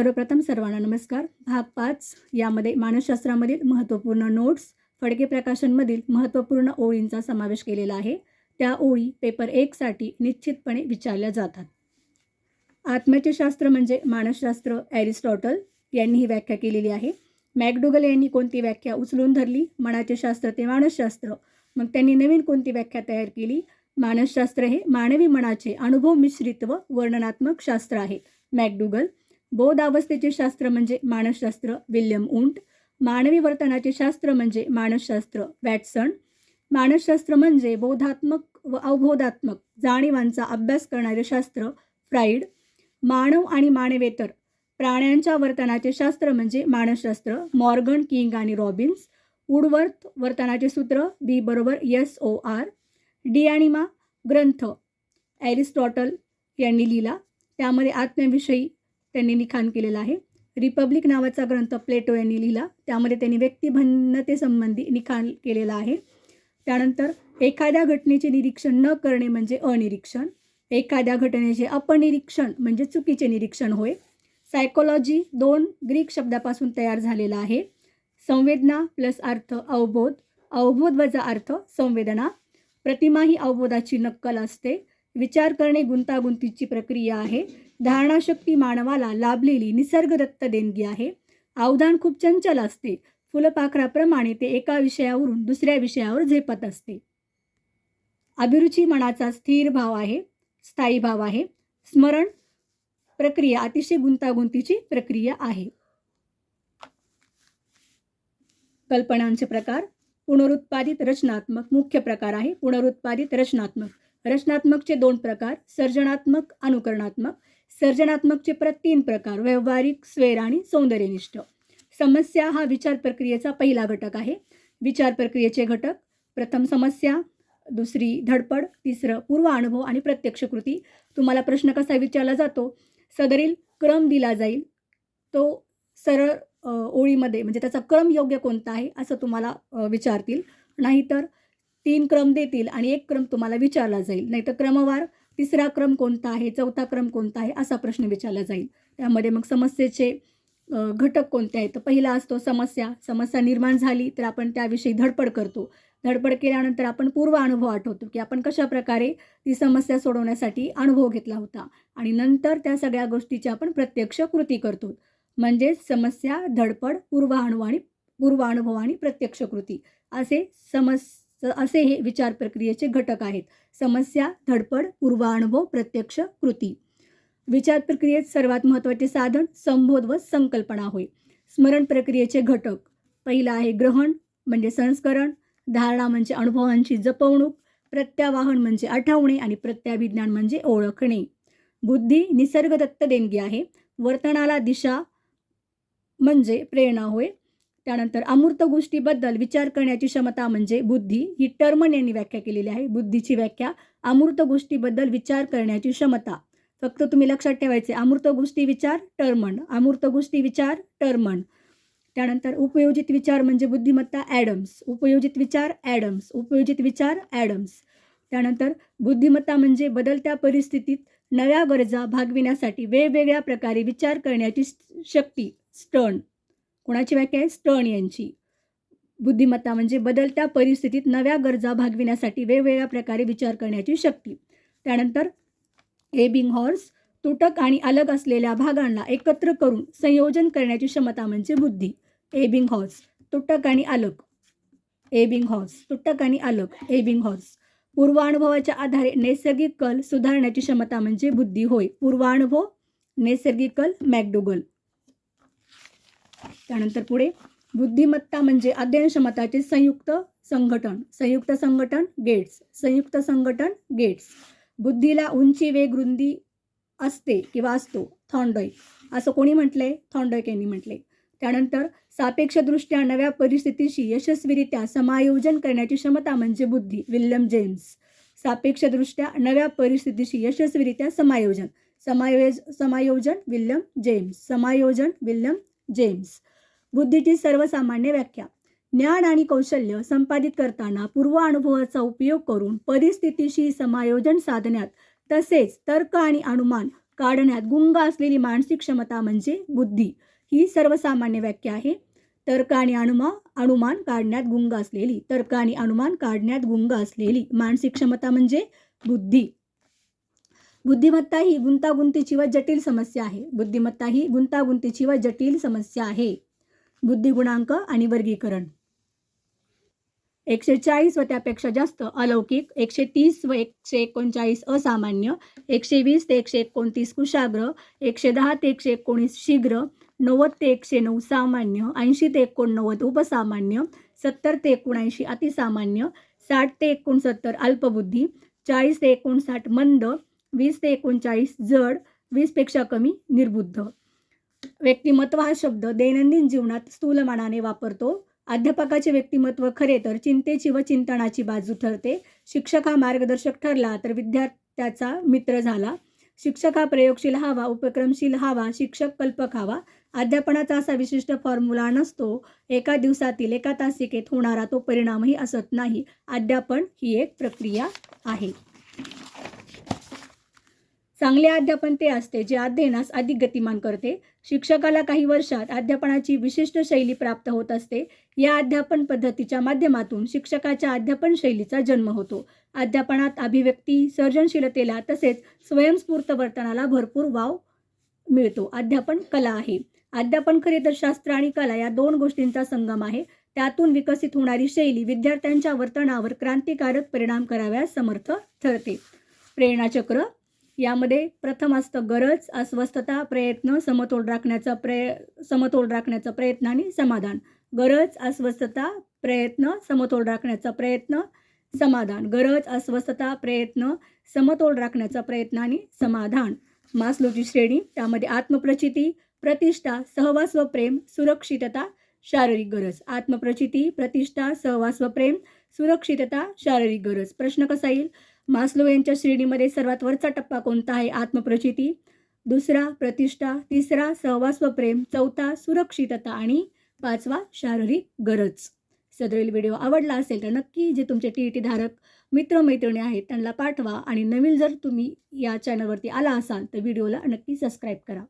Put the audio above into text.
सर्वप्रथम सर्वांना नमस्कार. भाग पाच यामध्ये मानसशास्त्रामधील महत्त्वपूर्ण नोट्स फडके प्रकाशनमधील महत्त्वपूर्ण ओळींचा समावेश केलेला आहे. त्या ओळी पेपर एकसाठी निश्चितपणे विचारल्या जातात. आत्म्याचे शास्त्र म्हणजे मानसशास्त्र ॲरिस्टॉटल यांनी ही व्याख्या केलेली आहे. मॅकडुगल यांनी कोणती व्याख्या उचलून धरली? मनाचे शास्त्र ते मानसशास्त्र. मग त्यांनी नवीन कोणती व्याख्या तयार केली? मानसशास्त्र हे मानवी मनाचे अनुभव मिश्रित व वर्णनात्मक शास्त्र आहे. मॅकडुगल बौद्ध अवस्थेचे शास्त्र म्हणजे मानसशास्त्र विल्यम उंट. मानवी वर्तनाचे शास्त्र म्हणजे मानसशास्त्र वॅटसन. मानसशास्त्र म्हणजे बोधात्मक व अवबोधात्मक जाणीवांचा अभ्यास करणारे शास्त्र फ्राईड मानव आणि मानवेतर प्राण्यांच्या वर्तनाचे शास्त्र म्हणजे मानसशास्त्र मॉर्गन किंग आणि रॉबिन्स. वुडवर्थ वर्तनाचे सूत्र बी बरोबर एस ओ आर. डिॲनिमा ग्रंथ ॲरिस्टॉटल यांनी लिहिला. त्यामध्ये आत्म्याविषयी त्यांनी लिखाण केलेलं आहे. रिपब्लिक नावाचा ग्रंथ प्लेटो यांनी लिहिला. त्यामध्ये त्यांनी व्यक्तिभिन्नतेसंबंधी लिखाण केलेलं आहे. त्यानंतर एखाद्या घटनेचे निरीक्षण न करणे म्हणजे अनिरीक्षण. एखाद्या घटनेचे अपनिरीक्षण म्हणजे चुकीचे निरीक्षण होय. सायकोलॉजी दोन ग्रीक शब्दापासून तयार झालेला आहे. संवेदना प्लस अर्थ अवबोध. अवबोध वजा अर्थ संवेदना. प्रतिमा ही अवबोधाची नक्कल असते. विचार करणे गुंतागुंतीची प्रक्रिया आहे. धारणाशक्ती मानवाला लाभलेली निसर्गदत्त देणगी आहे. अवधान खूप चंचल असते. फुलपाखराप्रमाणे ते एका विषयावरून दुसऱ्या विषयावर झेपत असते. अभिरुची मनाचा स्थिर भाव आहे. स्थायी भाव आहे. स्मरण प्रक्रिया अतिशय गुंतागुंतीची प्रक्रिया आहे. कल्पनांचे प्रकार. पुनरुत्पादित रचनात्मक मुख्य प्रकार आहे. पुनरुत्पादित रचनात्मक रचनात्मकचे दोन प्रकार सर्जनात्मक अनुकरणात्मक. सर्जनात्मकचे प्र तीन प्रकार व्यावहारिक स्वेर आणि सौंदर्यनिष्ठ. समस्या हा विचार प्रक्रियेचा पहिला घटक आहे. विचार प्रक्रियेचे घटक प्रथम समस्या दुसरी धडपड तिसरं पूर्व अनुभव आणि प्रत्यक्ष कृती. तुम्हाला प्रश्न कसा विचारला जातो? सदरील क्रम दिला जाईल. तो सरळ ओळीमध्ये म्हणजे त्याचा क्रम योग्य कोणता आहे असं तुम्हाला विचारतील. नाहीतर तीन क्रम देतील आणि एक क्रम तुम्हाला विचारला जाईल. नाहीतर क्रमवार तिसरा क्रम कोणता आहे चौथा क्रम कोणता आहे असा प्रश्न विचारला जाईल. त्यामध्ये मग समस्येचे घटक कोणते आहेत? तर पहिला असतो समस्या. समस्या निर्माण झाली तर आपण त्याविषयी धडपड करतो. धडपड केल्यानंतर आपण पूर्व अनुभव आठवतो की आपण कशा प्रकारे ती समस्या सोडवण्यासाठी अनुभव घेतला होता. आणि नंतर त्या सगळ्या गोष्टीची आपण प्रत्यक्ष कृती करतो. म्हणजेच समस्या धडपड पूर्व अनुभव आणि पूर्व अनुभव आणि प्रत्यक्ष कृती. असे समस असे हे विचार प्रक्रियेचे घटक आहेत. समस्या धडपड पूर्वानुभव प्रत्यक्ष कृती. विचार प्रक्रियेत सर्वात महत्त्वाचे साधन संबोध व संकल्पना होय. स्मरण प्रक्रियेचे घटक. पहिला आहे ग्रहण म्हणजे संस्करण. धारणा म्हणजे अनुभवांची जपवणूक. प्रत्यावाहन म्हणजे आठवणे आणि प्रत्याभिज्ञान म्हणजे ओळखणे. बुद्धी निसर्गदत्त देणगी आहे. वर्तनाला दिशा म्हणजे प्रेरणा होय. त्यानंतर अमूर्त गोष्टीबद्दल विचार करण्याची क्षमता म्हणजे बुद्धी. ही टर्मन यांनी व्याख्या केलेली आहे. बुद्धीची व्याख्या अमूर्त गोष्टीबद्दल विचार करण्याची क्षमता. फक्त तुम्ही लक्षात ठेवायचे अमूर्त गोष्टी विचार टर्मन. अमूर्त गोष्टी विचार टर्मन. त्यानंतर उपयोजित विचार म्हणजे बुद्धिमत्ता ॲडम्स. उपयोजित विचार ॲडम्स. उपयोजित विचार ॲडम्स. त्यानंतर बुद्धिमत्ता म्हणजे बदलत्या परिस्थितीत नव्या गरजा भागविण्यासाठी वेगवेगळ्या प्रकारे विचार करण्याची शक्ती स्टर्न कोणाची व्याख्या आहे? स्टर्न यांची. बुद्धिमत्ता म्हणजे बदलत्या परिस्थितीत नव्या गरजा भागविण्यासाठी वेगवेगळ्या प्रकारे विचार करण्याची शक्ती. त्यानंतर एबिंग हॉर्स तुटक आणि अलग असलेल्या भागांना एकत्र करून संयोजन करण्याची क्षमता म्हणजे बुद्धी. एबिंग हॉर्स तुटक आणि अलग. एबिंग हॉर्स तुटक आणि अलग. एबिंग हॉर्स पूर्वानुभवाच्या आधारे नैसर्गिक कल सुधारण्याची क्षमता म्हणजे बुद्धी. होय पूर्वानुभव नैसर्गिक कल मॅकडुगल. त्यानंतर पुढे बुद्धिमत्ता म्हणजे अध्ययन क्षमताचे संयुक्त संघटन संयुक्त संघटन गेट्स संयुक्त संघटन गेट्स. बुद्धीला उंची वेग रुंदी असते किंवा असतो थॉन्डॉईक असं कोणी म्हटलंय? थॉन्डॉईक यांनी म्हटले त्यानंतर सापेक्षदृष्ट्या नव्या परिस्थितीशी यशस्वीरित्या समायोजन करण्याची क्षमता म्हणजे बुद्धी विल्यम जेम्स. सापेक्षदृष्ट्या नव्या परिस्थितीशी यशस्वीरित्या समायोजन. समायोज समायोजन विल्यम जेम्स. समायोजन विल्यम जेम्स. बुद्धीची सर्वसामान्य व्याख्या. ज्ञान आणि कौशल्य संपादित करताना पूर्व अनुभवाचा उपयोग करून परिस्थितीशी समायोजन साधण्यात तसेच तर्क आणि अनुमान काढण्यात गुंग असलेली मानसिक क्षमता म्हणजे बुद्धी ही सर्वसामान्य व्याख्या आहे. तर्क आणि अनुमा अनुमान काढण्यात गुंग असलेली तर्क आणि अनुमान काढण्यात गुंग असलेली मानसिक क्षमता म्हणजे बुद्धी. बुद्धिमत्ता ही गुंतागुंतीची व जटिल समस्या आहे. बुद्धिमत्ता ही गुंतागुंतीची व जटिल समस्या आहे. बुद्धिगुणांक आणि वर्गीकरण. एकशे चाळीस व त्यापेक्षा जास्त अलौकिक एकशे तीस व एकशे एकोणचाळीस असामान्य एकशे वीस ते एकशे एकोणतीस कुशाग्र एकशे दहा ते एकशे एकोणीस शीघ्र नव्वद ते एकशे नऊ सामान्य ऐंशी ते एकोणनव्वद उपसामान्य सत्तर ते एकोणऐंशी अतिसामान्य साठ ते एकोणसत्तर अल्पबुद्धी चाळीस ते एकोणसाठ मंद वीस ते एकोणचाळीस जड वीसपेक्षा कमी निर्बुद्ध. व्यक्तिमत्व हा शब्द दैनंदिन जीवनात स्थूलमानाने वापरतो. अध्यापकाचे व्यक्तिमत्व खरे तर चिंतेची व चिंतनाची बाजू ठरते. शिक्षक हा मार्गदर्शक ठरला तर विद्यार्थ्याचा मित्र झाला. शिक्षक हा प्रयोगशील हवा उपक्रमशील हवा शिक्षक कल्पक हवा. अध्यापनाचा असा विशिष्ट फॉर्म्युला नसतो. एका दिवसातील एका तासिकेत होणारा तो परिणामही असत नाही. अध्यापन ही एक प्रक्रिया आहे. चांगले अध्यापन ते असते जे अध्ययनास अधिक गतिमान करते. शिक्षकाला काही वर्षात अध्यापनाची विशिष्ट शैली प्राप्त होत असते. या अध्यापन पद्धतीच्या माध्यमातून शिक्षकाच्या अध्यापन शैलीचा जन्म होतो. अध्यापनात अभिव्यक्ती सर्जनशीलतेला तसेच स्वयंस्फूर्त वर्तनाला भरपूर वाव मिळतो. अध्यापन कला आहे. अध्यापन खरे तर शास्त्र आणि कला या दोन गोष्टींचा संगम आहे. त्यातून विकसित होणारी शैली विद्यार्थ्यांच्या वर्तनावर क्रांतिकारक परिणाम कराव्यास समर्थ ठरते. प्रेरणाचक्र यामध्ये प्रथम असतं गरज अस्वस्थता प्रयत्न समतोल राखण्याचा प्रय समतोल राखण्याचा प्रयत्न आणि समाधान. गरज अस्वस्थता प्रयत्न समतोल राखण्याचा प्रयत्न समाधान. गरज अस्वस्थता प्रयत्न समतोल राखण्याचा प्रयत्न आणि समाधान. मास्लोची श्रेणी त्यामध्ये आत्मप्रचिती प्रतिष्ठा सहवास व प्रेम सुरक्षितता शारीरिक गरज. आत्मप्रचिती प्रतिष्ठा सहवास व प्रेम सुरक्षितता शारीरिक गरज. प्रश्न कसा येईल? मास्लो यांच्या श्रेणीमध्ये सर्वात वरचा टप्पा कोणता आहे? आत्मप्रचिती दुसरा प्रतिष्ठा तिसरा सहवास व प्रेम चौथा सुरक्षितता आणि पाचवा शारीरिक गरज. सदरील व्हिडिओ आवडला असेल तर नक्की जे तुमचे टी ई टी धारक मित्रमैत्रिणी आहेत त्यांना पाठवा आणि नवीन जर तुम्ही या चॅनलवरती आला असाल तर व्हिडिओला नक्की सबस्क्राईब करा.